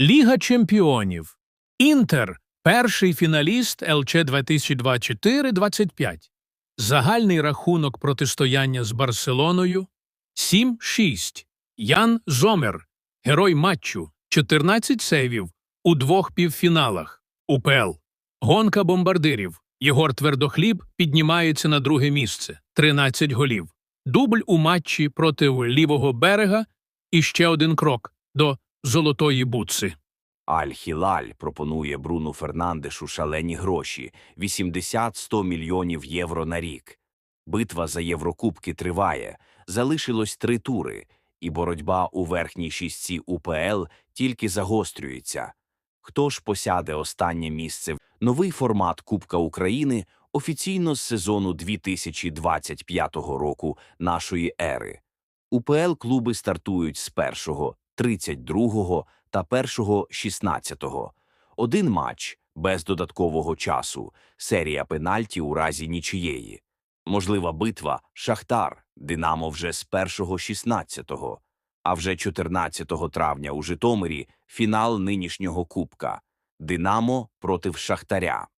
Ліга чемпіонів. Інтер перший фіналіст ЛЧ 2024-25. Загальний рахунок протистояння з Барселоною 7-6. Ян Зомер, герой матчу, 14 сейвів у двох півфіналах. УПЛ. Гонка бомбардирів. Єгор Твердохліб піднімається на друге місце 13 голів. Дубль у матчі проти лівого берега і ще один крок до золотої бутси. Аль-Хілаль пропонує Бруну Фернандешу шалені гроші 80-100 мільйонів євро на рік. Битва за Єврокубки триває, залишилось три тури, і боротьба у верхній шістці УПЛ тільки загострюється. Хто ж посяде останнє місце? Новий формат Кубка України офіційно з сезону 2025 року нашої ери. УПЛ клуби стартують з 1, 32 та 1 16. Один матч без додаткового часу, серія пенальті у разі нічиєї. Можлива битва Шахтар, Динамо вже з 1 16. А вже 14 травня у Житомирі фінал нинішнього кубка Динамо проти Шахтаря.